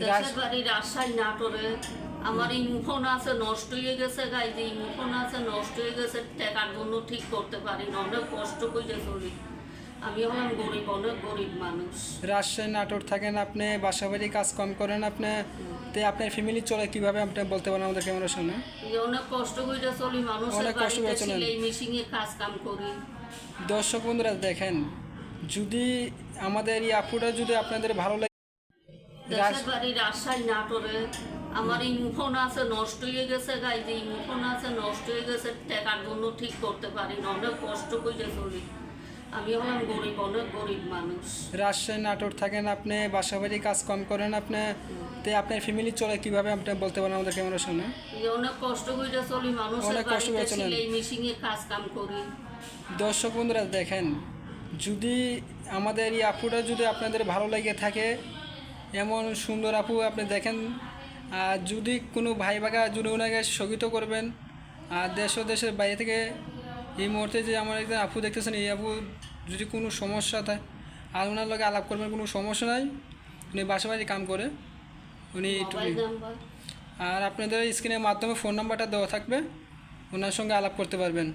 দেশের বাড়ি রাজশাহী নাটোরে আমার এই মুখোন আছে নষ্ট হয়ে গেছে গাই যে মুখোন আছে নষ্ট হয়ে গেছে টাকার জন্য ঠিক করতে পারি না অনেক কষ্ট করে চলি। আমি হলাম গরিব অনেক গরিব মানুষ। রাজশাহী নাটোর থাকেন আপনি বাসা বাড়ি কাজ কম করেন আপনি তে আপনার ফ্যামিলি চলে কীভাবে? আপনি বলতে পারেন আমাদের ক্যামেরার সামনে। অনেক কষ্ট করে চলি মানুষের অনেক কষ্ট করে চলেন। ছিলে মেশিনে কাজ কাম করি। দর্শক বন্ধুরা দেখেন যদি আমাদের এই আপুটা যদি আপনাদের ভালো লাগে দেশের বাড়ি রাজশাহী নাটোরে আমার মুখোন আছে নষ্ট হয়ে গেছে গাই যে মুখোন আছে নষ্ট হয়ে গেছে টাকার জন্য ঠিক করতে পারি না অনেক কষ্ট করে চলি আমি হলাম গরিব অনেক গরিব মানুষ রাজশাহী নাটোর থাকেন আপনি বাসা বাড়ি কাজ কম করেন আপনি তে আপনার ফ্যামিলি চলে কীভাবে আপনি বলতে পারেন আমাদের ক্যামেরার সামনে? অনেক কষ্ট করে চলি মানুষের অনেক কষ্ট করে চলেন। ছিলে মেশিনে কাজ কাম করি দর্শক বন্ধুরা দেখেন যদি আমাদের এই আপুটা যদি আপনাদের ভালো লেগে থাকে এমন সুন্দর আপু আপনি দেখেন। আর যদি কোনো ভাই বাগা যদি ওনাকে স্থগিত করবেন আর দেশ ও দেশের বাইরে থেকে এই মুহূর্তে যে আমার একজন আপু দেখতেছেন এই আপু যদি কোনো সমস্যা থাকে আর ওনার লগে আলাপ করবেন কোনো সমস্যা নাই উনি বাসা বাড়ি কাম করে উনি আর আপনাদের স্ক্রিনের মাধ্যমে ফোন নাম্বারটা দেওয়া থাকবে ওনার সঙ্গে আলাপ করতে পারবেন।